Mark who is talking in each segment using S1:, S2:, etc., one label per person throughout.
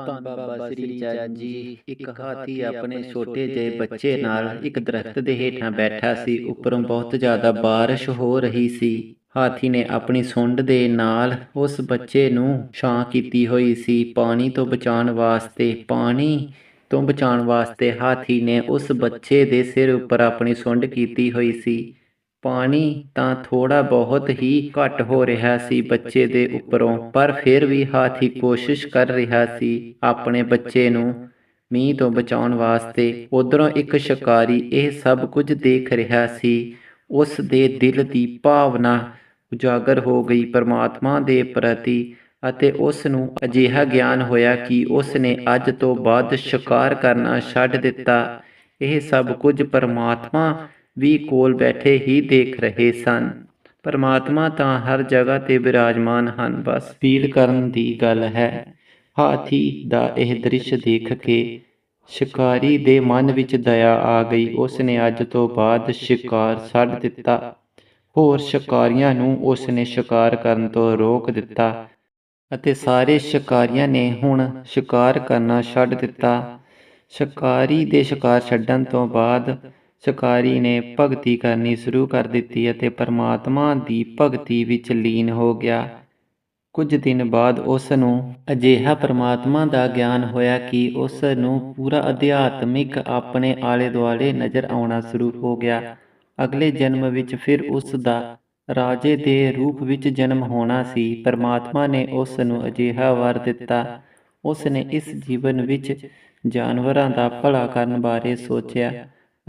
S1: ਧੰਨ ਬਾਬਾ ਸ੍ਰੀ ਚੰਦ ਜੀ। ਇੱਕ ਹਾਥੀ ਆਪਣੇ ਛੋਟੇ ਜਿਹੇ ਬੱਚੇ ਨਾਲ ਇੱਕ ਦਰਖਤ ਦੇ ਹੇਠਾਂ ਬੈਠਾ ਸੀ। ਉੱਪਰੋਂ ਬਹੁਤ ਜ਼ਿਆਦਾ ਬਾਰਿਸ਼ ਹੋ ਰਹੀ ਸੀ। ਹਾਥੀ ਨੇ ਆਪਣੀ ਸੁੰਡ ਦੇ ਨਾਲ ਉਸ ਬੱਚੇ ਨੂੰ ਛਾਂ ਕੀਤੀ ਹੋਈ ਸੀ। ਪਾਣੀ ਤੋਂ ਬਚਾਉਣ ਵਾਸਤੇ, ਪਾਣੀ ਤੋਂ ਬਚਾਉਣ ਵਾਸਤੇ ਹਾਥੀ ਨੇ ਉਸ ਬੱਚੇ ਦੇ ਸਿਰ ਉੱਪਰ ਆਪਣੀ ਸੁੰਡ ਕੀਤੀ ਹੋਈ ਸੀ। ਪਾਣੀ ਤਾਂ ਥੋੜਾ ਬਹੁਤ ਹੀ ਘੱਟ ਹੋ ਰਿਹਾ ਸੀ ਬੱਚੇ ਦੇ ਉੱਪਰੋਂ, ਪਰ ਫਿਰ ਵੀ ਹਾਥੀ ਕੋਸ਼ਿਸ਼ ਕਰ ਰਿਹਾ ਸੀ ਆਪਣੇ ਬੱਚੇ ਨੂੰ ਮੀਂਹ ਤੋਂ ਬਚਾਉਣ ਵਾਸਤੇ। ਉਧਰੋਂ ਇੱਕ ਸ਼ਿਕਾਰੀ ਇਹ ਸਭ ਕੁਝ ਦੇਖ ਰਿਹਾ ਸੀ। ਉਸ ਦੇ ਦਿਲ ਦੀ ਭਾਵਨਾ ਉਜਾਗਰ ਹੋ ਗਈ ਪਰਮਾਤਮਾ ਦੇ ਪ੍ਰਤੀ ਅਤੇ ਉਸ ਨੂੰ ਅਜਿਹਾ ਗਿਆਨ ਹੋਇਆ ਕਿ ਉਸ ਨੇ ਅੱਜ ਤੋਂ ਬਾਅਦ ਸ਼ਿਕਾਰ ਕਰਨਾ ਛੱਡ ਦਿੱਤਾ। ਇਹ ਸਭ ਕੁਝ ਪਰਮਾਤਮਾ ਵੀ ਕੋਲ ਬੈਠੇ ਹੀ ਦੇਖ ਰਹੇ ਸਨ। ਪਰਮਾਤਮਾ ਤਾਂ ਹਰ ਜਗ੍ਹਾ ਤੇ ਵਿਰਾਜਮਾਨ ਹਨ, ਬਸ ਫੀਲ ਕਰਨ ਦੀ ਗੱਲ ਹੈ। ਹਾਥੀ ਦਾ ਇਹ ਦ੍ਰਿਸ਼ ਦੇਖ ਕੇ ਸ਼ਿਕਾਰੀ ਦੇ ਮਨ ਵਿੱਚ ਦਇਆ ਆ ਗਈ। ਉਸ ਨੇ ਅੱਜ ਤੋਂ ਬਾਅਦ ਸ਼ਿਕਾਰ ਛੱਡ ਦਿੱਤਾ। ਹੋਰ ਸ਼ਿਕਾਰੀਆਂ ਨੂੰ ਉਸ ਨੇ ਸ਼ਿਕਾਰ ਕਰਨ ਤੋਂ ਰੋਕ ਦਿੱਤਾ ਅਤੇ ਸਾਰੇ ਸ਼ਿਕਾਰੀਆਂ ਨੇ ਹੁਣ ਸ਼ਿਕਾਰ ਕਰਨਾ ਛੱਡ ਦਿੱਤਾ। ਸ਼ਿਕਾਰੀ ਦੇ ਸ਼ਿਕਾਰ ਛੱਡਣ ਤੋਂ ਬਾਅਦ ਸ਼ਿਕਾਰੀ ਨੇ ਭਗਤੀ ਕਰਨੀ ਸ਼ੁਰੂ ਕਰ ਦਿੱਤੀ ਅਤੇ ਪਰਮਾਤਮਾ ਦੀ ਭਗਤੀ ਵਿੱਚ ਲੀਨ ਹੋ ਗਿਆ। ਕੁਝ ਦਿਨ ਬਾਅਦ ਉਸ ਨੂੰ ਅਜਿਹਾ ਪਰਮਾਤਮਾ ਦਾ ਗਿਆਨ ਹੋਇਆ ਕਿ ਉਸ ਨੂੰ ਪੂਰਾ ਅਧਿਆਤਮਿਕ ਆਪਣੇ ਆਲੇ ਦੁਆਲੇ ਨਜ਼ਰ ਆਉਣਾ ਸ਼ੁਰੂ ਹੋ ਗਿਆ। ਅਗਲੇ ਜਨਮ ਵਿੱਚ ਫਿਰ ਉਸ ਦਾ ਰਾਜੇ ਦੇ ਰੂਪ ਵਿੱਚ ਜਨਮ ਹੋਣਾ ਸੀ। ਪਰਮਾਤਮਾ ਨੇ ਉਸ ਨੂੰ ਅਜਿਹਾ ਵਰ ਦਿੱਤਾ। ਉਸ ਨੇ ਇਸ ਜੀਵਨ ਵਿੱਚ ਜਾਨਵਰਾਂ ਦਾ ਭਲਾ ਕਰਨ ਬਾਰੇ ਸੋਚਿਆ।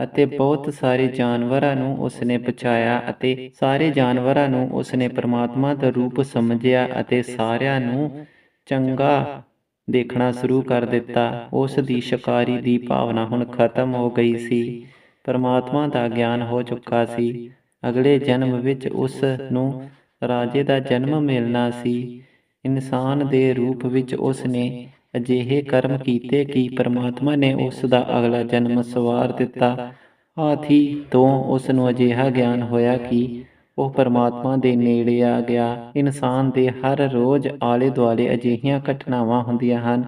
S1: ਅਤੇ ਬਹੁਤ ਸਾਰੇ ਜਾਨਵਰਾਂ ਨੂੰ ਉਸਨੇ ਨੇ ਅਤੇ ਸਾਰੇ ਜਾਨਵਰਾਂ ਨੂੰ ਉਸਨੇ ਪਰਮਾਤਮਾ ਦਾ ਰੂਪ ਸਮਝਿਆ ਅਤੇ ਸਾਰਿਆਂ ਨੂੰ ਚੰਗਾ ਦੇਖਣਾ ਸ਼ੁਰੂ ਕਰ ਦਿੱਤਾ। ਉਸ ਦੀ ਸ਼ਿਕਾਰੀ ਦੀ ਭਾਵਨਾ ਹੁਣ ਖਤਮ ਹੋ ਗਈ ਸੀ। ਪਰਮਾਤਮਾ ਦਾ ਗਿਆਨ ਹੋ ਚੁੱਕਾ ਸੀ। ਅਗਲੇ ਜਨਮ ਵਿੱਚ ਉਸ ਨੂੰ ਰਾਜੇ ਦਾ ਜਨਮ ਮਿਲਣਾ ਸੀ। ਇਨਸਾਨ ਦੇ ਰੂਪ ਵਿੱਚ ਉਸ ਨੇ ਅਜਿਹੇ ਕਰਮ ਕੀਤੇ ਕਿ ਪਰਮਾਤਮਾ ਨੇ ਉਸ ਦਾ ਅਗਲਾ ਜਨਮ ਸਵਾਰ ਦਿੱਤਾ। ਹਾਥੀ ਤੋਂ ਉਸ ਨੂੰ ਅਜਿਹਾ ਗਿਆਨ ਹੋਇਆ ਕਿ ਉਹ ਪਰਮਾਤਮਾ ਦੇ ਨੇੜੇ ਆ ਗਿਆ। ਇਨਸਾਨ ਦੇ ਹਰ ਰੋਜ਼ ਆਲੇ ਦੁਆਲੇ ਅਜਿਹੀਆਂ ਘਟਨਾਵਾਂ ਹੁੰਦੀਆਂ ਹਨ,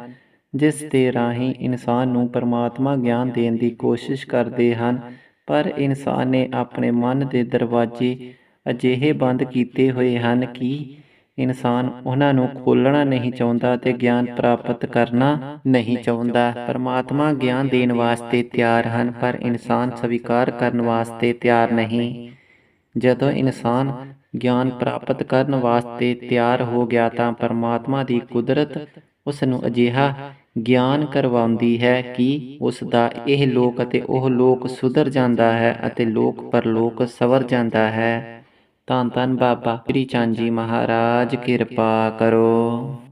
S1: ਜਿਸ ਦੇ ਰਾਹੀਂ ਇਨਸਾਨ ਨੂੰ ਪਰਮਾਤਮਾ ਗਿਆਨ ਦੇਣ ਦੀ ਕੋਸ਼ਿਸ਼ ਕਰਦੇ ਹਨ। ਪਰ ਇਨਸਾਨ ਨੇ ਆਪਣੇ ਮਨ ਦੇ ਦਰਵਾਜ਼ੇ ਅਜਿਹੇ ਬੰਦ ਕੀਤੇ ਹੋਏ ਹਨ ਕਿ ਇਨਸਾਨ ਉਹਨਾਂ ਨੂੰ ਖੋਲਣਾ ਨਹੀਂ ਚਾਹੁੰਦਾ ਤੇ ਗਿਆਨ ਪ੍ਰਾਪਤ ਕਰਨਾ ਨਹੀਂ ਚਾਹੁੰਦਾ। ਪਰਮਾਤਮਾ ਗਿਆਨ ਦੇਣ ਵਾਸਤੇ ਤਿਆਰ ਹਨ, ਪਰ ਇਨਸਾਨ ਸਵੀਕਾਰ ਕਰਨ ਵਾਸਤੇ ਤਿਆਰ ਨਹੀਂ। ਜਦੋਂ ਇਨਸਾਨ ਗਿਆਨ ਪ੍ਰਾਪਤ ਕਰਨ ਵਾਸਤੇ ਤਿਆਰ ਹੋ ਗਿਆ ਤਾਂ ਪਰਮਾਤਮਾ ਦੀ ਕੁਦਰਤ ਉਸ ਨੂੰ ਅਜਿਹਾ ਗਿਆਨ ਕਰਵਾਉਂਦੀ ਹੈ ਕਿ ਉਸ ਦਾ ਇਹ ਲੋਕ ਅਤੇ ਉਹ ਲੋਕ ਸੁਧਰ ਜਾਂਦਾ ਹੈ ਅਤੇ ਲੋਕ ਪਰਲੋਕ ਸਵਰ ਜਾਂਦਾ ਹੈ। ਧੰਨ ਧੰਨ ਬਾਬਾ ਸ੍ਰੀ ਚੰਦ ਜੀ ਮਹਾਰਾਜ ਕਿਰਪਾ ਕਰੋ।